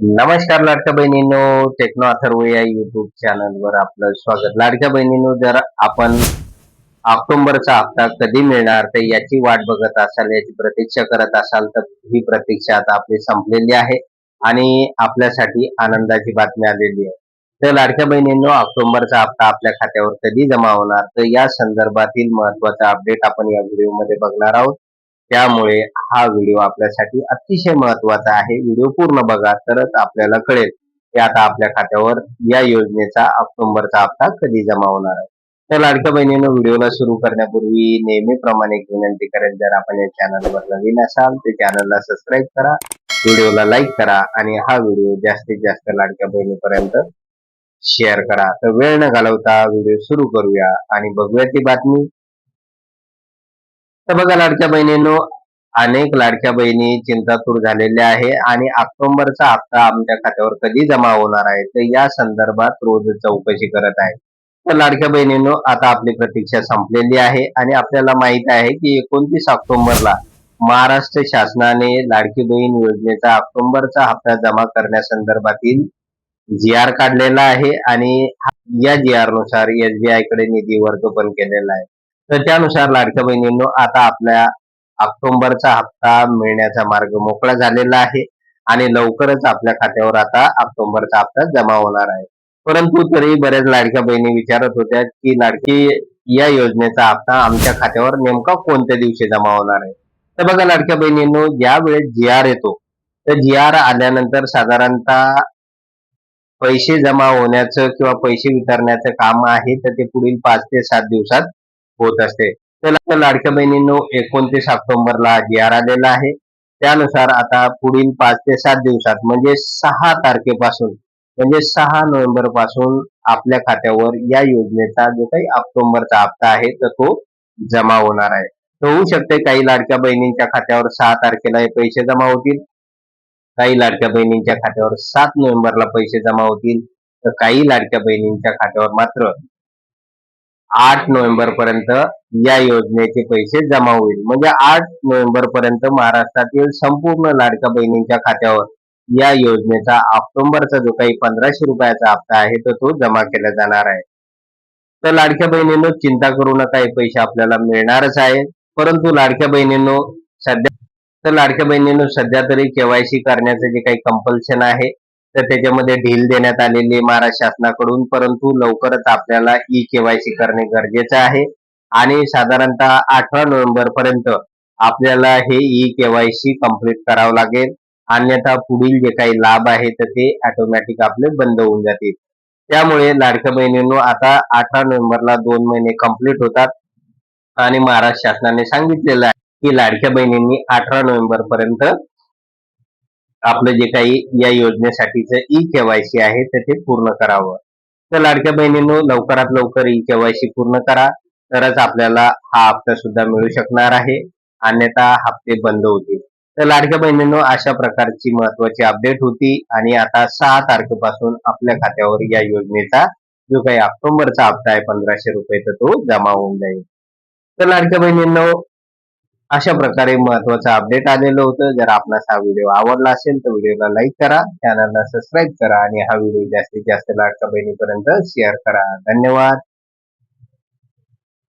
नमस्कार लाडक्या बहिणींनो टेक्नो अथर्व या युट्यूब चॅनलवर आपलं स्वागत. लाडक्या बहिणींनो जर आपण ऑक्टोबरचा हप्ता कधी मिळणार तर याची वाट बघत असाल याची प्रतीक्षा करत असाल तर ही प्रतीक्षा आता आपली संपलेली आहे आणि आपल्यासाठी आनंदाची बातमी आलेली आहे. तर लाडक्या बहिणींनो ऑक्टोबरचा हप्ता आपल्या खात्यावर कधी जमा होणार? तर या संदर्भातील महत्त्वाचा अपडेट आपण या व्हिडिओमध्ये बघणार आहोत. त्यामुळे हा व्हिडिओ आपल्यासाठी अतिशय महत्त्वाचा आहे. व्हिडिओ पूर्ण बघा तरच आपल्याला कळेल की आता आपल्या खात्यावर या योजनेचा ऑक्टोबरचा हप्ता कधी जमा होणार आहे. तर लाडक्या बहिणीनं व्हिडिओला सुरू करण्यापूर्वी नेहमीप्रमाणे एक विनंती करेल जर आपण या चॅनलवर नवीन असाल तर चॅनलला सबस्क्राईब करा व्हिडिओला लाईक करा आणि हा व्हिडिओ जास्तीत जास्त लाडक्या बहिणीपर्यंत शेअर करा. तर वेळ न घालवता व्हिडिओ सुरू करूया आणि बघूया ती बातमी. तर बघा लाडक्या बहिणींनो अनेक लाडक्या बहिणी चिंतातूर झालेल्या आहे आणि ऑक्टोबरचा हप्ता आमच्या खात्यावर कधी जमा होणार आहे तर या संदर्भात रोज चौकशी करत आहे. तर लाडक्या बहिणींनो आता आपली प्रतीक्षा संपलेली आहे आणि आपल्याला माहीत आहे की एकोणतीस ऑक्टोबरला महाराष्ट्र शासनाने लाडकी बहीण योजनेचा ऑक्टोबरचा हप्ता जमा करण्यासंदर्भातील जी आर काढलेला आहे आणि या जी आरनुसार एसबीआयकडे निधी वर्ग पण केलेला आहे. तर त्यानुसार लाडक्या बहिणींनो आता आपल्या ऑक्टोबरचा हप्ता मिळण्याचा मार्ग मोकळा झालेला आहे आणि लवकरच आपल्या खात्यावर आता ऑक्टोबरचा हप्ता जमा होणार आहे. परंतु तरी बऱ्याच लाडक्या बहिणी विचारत होत्या की लाडकी या योजनेचा हप्ता आमच्या खात्यावर नेमका कोणत्या दिवशी जमा होणार आहे? तर बघा लाडक्या बहिणींनो ज्या वेळेस जी आर येतो तर जी आर आल्यानंतर साधारणतः पैसे जमा होण्याचं किंवा पैसे वितरण्याचं काम आहे तर ते पुढील पाच ते सात दिवसात होत असते. त्याला लाडक्या बहिणींनो एकोणतीस ऑक्टोबरला जी आर आलेला आहे. त्यानुसार आता पुढील पाच ते सात दिवसात म्हणजे सहा तारखेपासून म्हणजे सहा नोव्हेंबरपासून आपल्या खात्यावर या योजनेचा जो काही ऑक्टोबरचा हप्ता आहे तर तो जमा होणार आहे. तर होऊ शकते काही लाडक्या बहिणींच्या खात्यावर सहा तारखेला हे पैसे जमा होतील. काही लाडक्या बहिणींच्या खात्यावर सात नोव्हेंबरला पैसे जमा होतील. तर काही लाडक्या बहिणींच्या खात्यावर मात्र आठ नोव्हेंबर पर्यंत या योजनेचे पैसे जमा होईल. म्हणजे आठ नोव्हेंबर पर्यंत महाराष्ट्रातील संपूर्ण लाडक्या बहिणींच्या खात्यावर या योजनेचा ऑक्टोबरचा जो काही पंधराशे रुपयाचा हप्ता आहे तर तो जमा केला जाणार आहे. तर लाडक्या बहिणींनो चिंता करू नका हे पैसे आपल्याला मिळणारच आहे परंतु लाडक्या बहिणींनो सध्या तर लाडक्या बहिणींनो सध्या तरी केवायसी करण्याचं जे काही कंपल्शन आहे तर त्याच्यामध्ये ढील देण्यात आलेली महाराष्ट्र शासनाकडून. परंतु लवकरच आपल्याला ई केवायसी करणे गरजेचे आहे. आणि साधारणतः अठरा नोव्हेंबर पर्यंत आपल्याला हे ई केवायसी कंप्लीट करावं लागेल. अन्यथा पुढील जे काही लाभ आहे तर ते ऑटोमॅटिक आपले बंद होऊन जातील. त्यामुळे लाडक्या बहिणींनो आता अठरा नोव्हेंबरला दोन महिने कंप्लीट होतात. आणि महाराष्ट्र शासनाने सांगितलेलं आहे की लाडक्या बहिणींनी अठरा नोव्हेंबर पर्यंत आपलं जे काही या योजनेसाठीचं ई केवायसी आहे तर ते पूर्ण करावं. तर लाडक्या बहिणींनो लवकरात लवकर ई केवायसी पूर्ण करा. तरच आपल्याला हा हप्ता सुद्धा मिळू शकणार आहे. अन्यथा हप्ते बंद होतील. तर लाडक्या बहिणींनो अशा प्रकारची महत्वाची अपडेट होती. आणि आता सहा तारखेपासून आपल्या खात्यावर या योजनेचा जो काही ऑक्टोबरचा हप्ता आहे पंधराशे रुपये तर तो जमा होऊन जाईल. तर लाडक्या बहिणींनो अशा प्रकारे महत्वाचं अपडेट आलेलं होतं. जर आपणास हा व्हिडिओ आवडला असेल तर व्हिडिओला लाईक करा चॅनलला सबस्क्राईब करा आणि हा व्हिडिओ जास्तीत जास्त लाडक्या बहिणीपर्यंत शेअर करा. धन्यवाद.